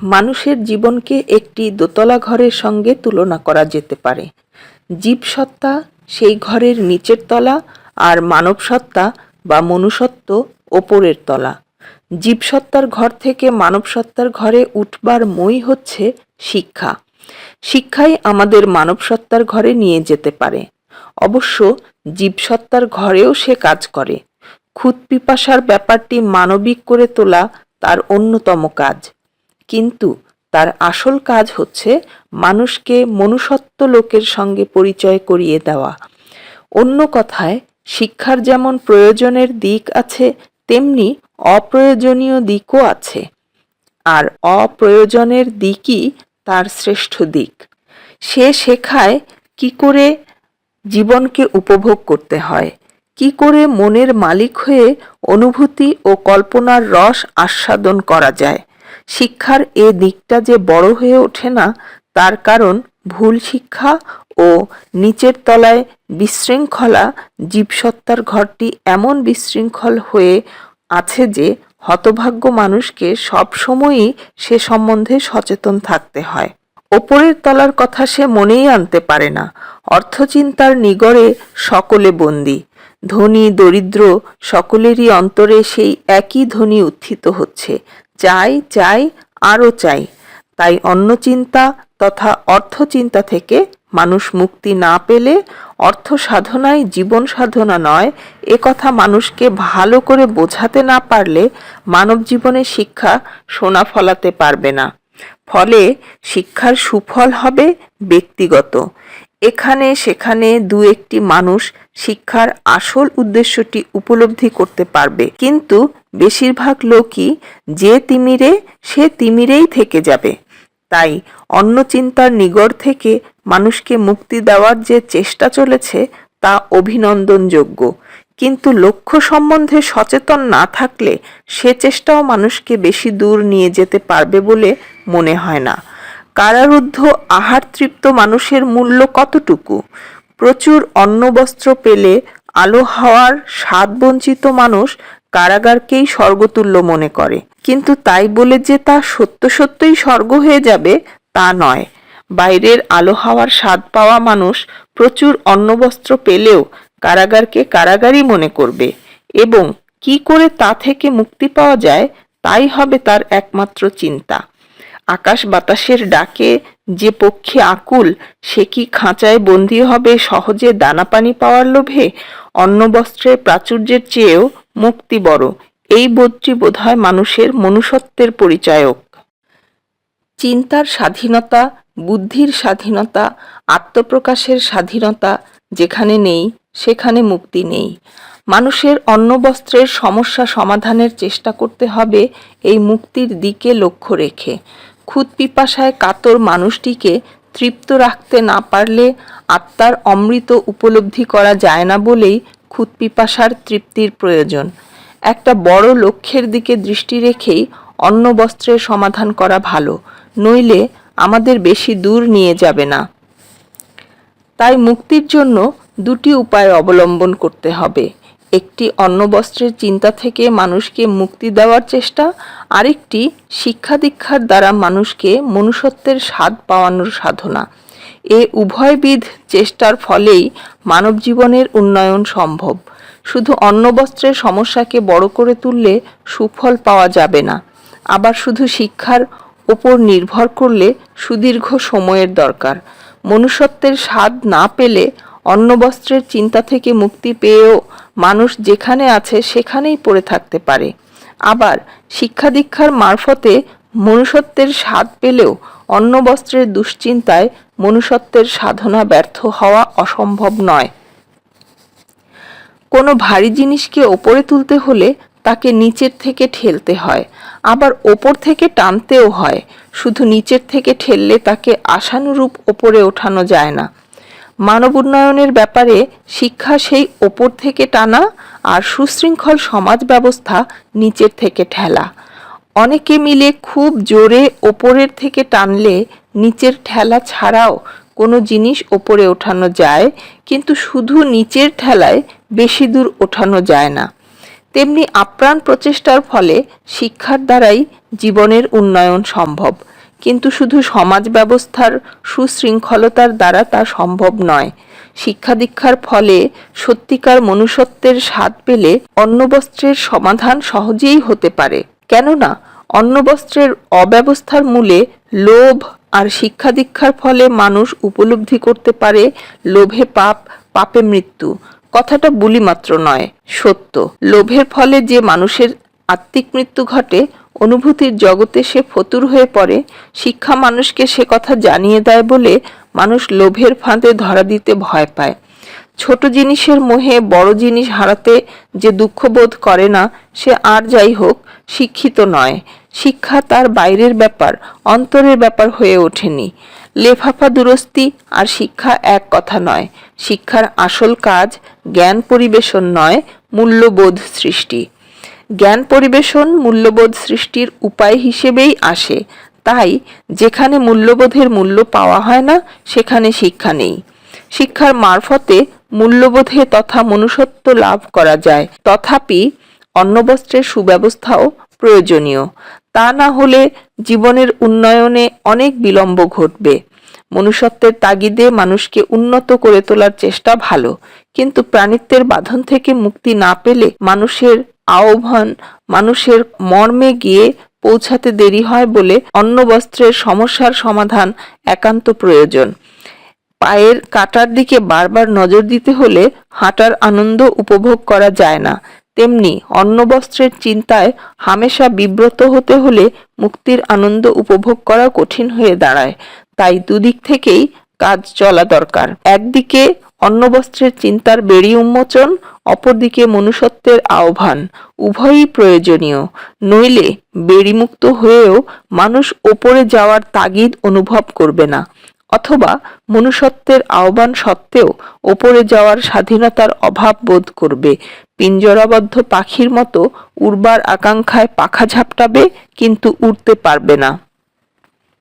মানুষের জীবনকে একটি দোতলা ঘরের সঙ্গে তুলনা করা যেতে পারে। জীবসত্তা সেই ঘরের নিচের তলা আর মানবসত্তা বা মনুষ্যত্ব ওপরের তলা। জীবসত্তার ঘর থেকে মানবসত্তার ঘরে উঠবার মই হচ্ছে শিক্ষা। শিক্ষাই আমাদের মানবসত্তার ঘরে নিয়ে যেতে পারে। অবশ্য জীবসত্তার ঘরেও সে কাজ করে। খুদ পিপাসার ব্যাপারটি মানবিক করে তোলা তার অন্যতম কাজ। কিন্তু তার আসল কাজ হচ্ছে মানুষকে মনুষ্যত্ব লোকের সঙ্গে পরিচয় করিয়ে দেওয়া। অন্য কথায়, শিক্ষার যেমন প্রয়োজনের দিক আছে, তেমনি অপ্রয়োজনীয় দিকও আছে। আর অপ্রয়োজনের দিকই তার শ্রেষ্ঠ দিক। সে শেখায় কি করে জীবনকে উপভোগ করতে হয়। কি করে মনের মালিক হয়ে অনুভূতি ও কল্পনার রস আস্বাদন করা যায়? শিক্ষার এ দিকটা যে বড় হয়ে ওঠে না, তার কারণ ভুল শিক্ষা ও নিচের তলায় বিশৃঙ্খলা, জীবসত্তার ঘরটি এমন বিশৃঙ্খল হয়ে আছে যে হতভাগ্য মানুষকে সবসময়ই সে সম্বন্ধে সচেতন থাকতে হয়। ওপরের তলার কথা সে মনেই আনতে পারে না, অর্থচিন্তার নিগড়ে সকলে বন্দী। ধনী, দরিদ্র সকলেরই অন্তরে সেই একই ধ্বনি উত্থিত হচ্ছে। চাই চাই, আরও চাই। তাই অন্য চিন্তা তথা অর্থ চিন্তা থেকে মানুষ মুক্তি না পেলে অর্থ সাধনাই জীবন সাধনা নয়। এ কথা মানুষকে ভালো করে বোঝাতে না পারলে মানব জীবনে শিক্ষা সোনা ফলাতে পারবে না। ফলে শিক্ষার সুফল হবে ব্যক্তিগত। এখানে সেখানে দু একটি মানুষ শিক্ষার আসল উদ্দেশ্যটি উপলব্ধি করতে পারবে। কিন্তু বেশিরভাগ লোকই যে তিমিরে, সে তিমিরেই থেকে যাবে। তাই অন্য চিন্তার নিগড় থেকে মানুষকে মুক্তি দেওয়ার যে চেষ্টা চলেছে, তা অভিনন্দনযোগ্য। কিন্তু লক্ষ্য সম্বন্ধে সচেতন না থাকলে সে চেষ্টাও মানুষকে বেশি দূর নিয়ে যেতে পারবে বলে মনে হয় না। কারারুদ্ধ আহার তৃপ্ত মানুষের মূল্য কতটুকু? প্রচুর অন্নবস্ত্র পেলে আলো হাওয়ার স্বাদ বঞ্চিত মানুষ কারাগারকেই স্বর্গতুল্য মনে করে। কিন্তু তাই বলে যে তা সত্য সত্যই স্বর্গ হয়ে যাবে, তা নয়। বাইরের আলো হাওয়ার স্বাদ পাওয়া মানুষ প্রচুর অন্নবস্ত্র পেলেও কারাগারকে কারাগারই মনে করবে। এবং কি করে তা থেকে মুক্তি পাওয়া যায়, তাই হবে তার একমাত্র চিন্তা। আকাশ বাতাসের ডাকে যে পক্ষী আকুল, সে কি খাঁচায় বন্দী হবে সহজে দানা পানি পাওয়ার লোভে? অন্ন বস্ত্রের প্রাচুর্যের চেয়েও মুক্তি বড়। এই বোধটি বোধহয় মানুষের মনুষ্যত্বের পরিচায়ক। চিন্তার স্বাধীনতা, বুদ্ধির স্বাধীনতা, আত্মপ্রকাশের স্বাধীনতা যেখানে নেই, সেখানে মুক্তি নেই। মানুষের অন্নবস্ত্রের সমস্যা সমাধানের চেষ্টা করতে হবে এই মুক্তির দিকে লক্ষ্য রেখে। খুদ পিপাসায় কাতর মানুষটিকে তৃপ্ত রাখতে না পারলে আত্মার অমৃত উপলব্ধি করা যায় না বলেই খুদ পিপাসার তৃপ্তির প্রয়োজন। একটা বড় লক্ষ্যের দিকে দৃষ্টি রেখেই অন্ন বস্ত্রের সমাধান করা ভালো, নইলে আমাদের বেশি দূর নিয়ে যাবে না। তাই মুক্তির জন্য দুটি উপায় অবলম্বন করতে হবে। একটি অন্নবস্ত্রের চিন্তা থেকে মানুষকে মুক্তি দেওয়ার চেষ্টা, আরেকটি শিক্ষা দীক্ষার দ্বারা মানুষকে মনুষ্যত্বের স্বাদ পাওয়ানোর সাধনা। এ উভয়বিধ চেষ্টার ফলেই মানব জীবনের উন্নয়ন সম্ভব। শুধু অন্নবস্ত্রের সমস্যাকে বড় করে তুললে সুফল পাওয়া যাবে না। আবার শুধু শিক্ষার ওপর নির্ভর করলে সুদীর্ঘ সময়ের দরকার। মনুষ্যত্বের স্বাদ না পেলে অন্নবস্ত্রের চিন্তা থেকে মুক্তি পেয়েও মানুষ যেখানে আছে সেখানেই পড়ে থাকতে পারে। আবার শিক্ষা দীক্ষার মারফতে মনুষ্যত্বের স্বাদ পেলেও অন্নবস্ত্রের দুশ্চিন্তায় মনুষ্যত্বের সাধনা ব্যর্থ হওয়া অসম্ভব নয়। কোনো ভারী জিনিসকে ওপরে তুলতে হলে তাকে নিচের থেকে ঠেলতে হয়, আবার ওপর থেকে টানতেও হয়। শুধু নিচের থেকে ঠেললে তাকে আশানুরূপ ওপরে ওঠানো যায় না। মানব উন্নয়নের ব্যাপারে শিক্ষা সেই ওপর থেকে টানা আর সুশৃঙ্খল সমাজ ব্যবস্থা নিচের থেকে ঠেলা। অনেকে মিলে খুব জোরে ওপরের থেকে টানলে নিচের ঠেলা ছাড়াও কোনো জিনিস ওপরে ওঠানো যায়, কিন্তু শুধু নিচের ঠেলায় বেশি দূর ওঠানো যায় না। তেমনি আপ্রাণ প্রচেষ্টার ফলে শিক্ষার দ্বারাই জীবনের উন্নয়ন সম্ভব। কিন্তু শুধু সমাজ ব্যবস্থার সুশৃঙ্খলতার দ্বারা তা সম্ভব নয়। শিক্ষা দীক্ষার ফলে সত্যিকার মনুষ্যত্বের স্বাদ পেলে অন্নবস্ত্রের সমাধান সহজেই হতে পারে। কেননা অন্নবস্ত্রের অব্যবস্থার মূলে লোভ আর শিক্ষা দীক্ষার ফলে মানুষ উপলব্ধি করতে পারে লোভে পাপ, পাপে মৃত্যু। কথাটা বুলি মাত্র নয়, সত্য। লোভের ফলে যে মানুষের আত্মিক মৃত্যু ঘটে অনুভূতির জগতে সে ফতুর হয়ে পড়ে, শিক্ষা মানুষকে সে কথা জানিয়ে দেয় বলে মানুষ লোভের ফাঁদে ধরা দিতে ভয় পায়। ছোট জিনিসের মোহে বড় জিনিস হারাতে যে দুঃখ বোধ করে না, সে আর যাই হোক, শিক্ষিত নয়। শিক্ষা তার বাইরের ব্যাপার, অন্তরের ব্যাপার হয়ে ওঠেনি। লেফাফা দুরস্তি আর শিক্ষা এক কথা নয়। শিক্ষার আসল কাজ জ্ঞান পরিবেশন নয়, মূল্যবোধ সৃষ্টি। জ্ঞান পরিবেশন মূল্যবোধ সৃষ্টির উপায় হিসেবেই আসে। তাই যেখানে মূল্যবোধের মূল্য পাওয়া হয় না, সেখানে শিক্ষা নেই। শিক্ষার মারফতে মূল্যবোধে তথা মনুষ্যত্ব লাভ করা যায়। তথাপি অন্নবস্ত্রের সুব্যবস্থাও প্রয়োজনীয়। তা না হলে জীবনের উন্নয়নে অনেক বিলম্ব ঘটবে। মনুষ্যত্বের তাগিদে মানুষকে উন্নত করে তোলার চেষ্টা ভালো। কিন্তু প্রাণিত্বের বাঁধন থেকে মুক্তি না পেলে মানুষের আহ্বান, মানুষের মর্মে গিয়ে পৌঁছাতে দেরি হয় বলে অন্ন বস্ত্রের সমস্যার সমাধান একান্ত প্রয়োজন। পায়ের কাটার দিকে বারবার নজর দিতে হলে হাঁটার আনন্দ উপভোগ করা যায় না। তেমনি অন্নবস্ত্রের চিন্তায় হামেশা বিব্রত হতে হলে মুক্তির আনন্দ উপভোগ করা কঠিন হয়ে দাঁড়ায়। তাই দুদিক থেকেই কাজ চলা দরকার। একদিকে অন্নবস্ত্রের চিন্তার বেড়ি উন্মোচন, অপরদিকে মনুষ্যত্বের আহ্বান, উভয়ই প্রয়োজনীয়। নইলে বেড়িমুক্ত হয়েও মানুষ ওপরে যাওয়ার তাগিদ অনুভব করবে না, অথবা মনুষ্যত্বের আহ্বান সত্ত্বেও ওপরে যাওয়ার স্বাধীনতার অভাব বোধ করবে। পিঞ্জরাবদ্ধ পাখির মতো উড়বার আকাঙ্ক্ষায় পাখা ঝাপটাবে, কিন্তু উড়তে পারবে না।